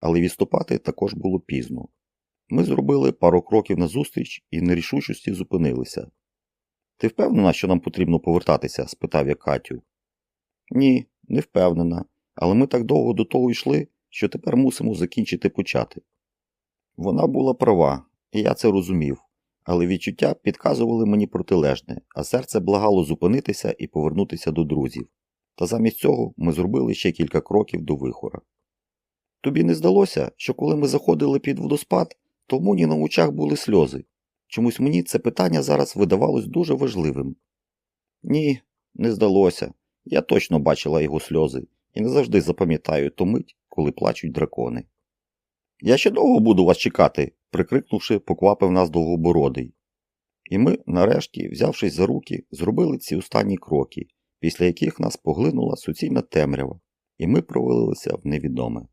але відступати також було пізно. Ми зробили пару кроків назустріч і нерішучості зупинилися. Ти впевнена, що нам потрібно повертатися? спитав я Катю. Ні, не впевнена, але ми так довго до того йшли, що тепер мусимо закінчити почати. Вона була права, і я це розумів, але відчуття підказували мені протилежне, а серце благало зупинитися і повернутися до друзів. Та замість цього ми зробили ще кілька кроків до вихора. Тобі не здалося, що коли ми заходили під водоспад, то в Моні на очах були сльози. Чомусь мені це питання зараз видавалось дуже важливим. Ні, не здалося. Я точно бачила його сльози і не завжди запам'ятаю ту мить, коли плачуть дракони. Я ще довго буду вас чекати, прикрикнувши, поквапив нас довгобородий. І ми, нарешті, взявшись за руки, зробили ці останні кроки, після яких нас поглинула суцільна темрява, і ми провалилися в невідоме.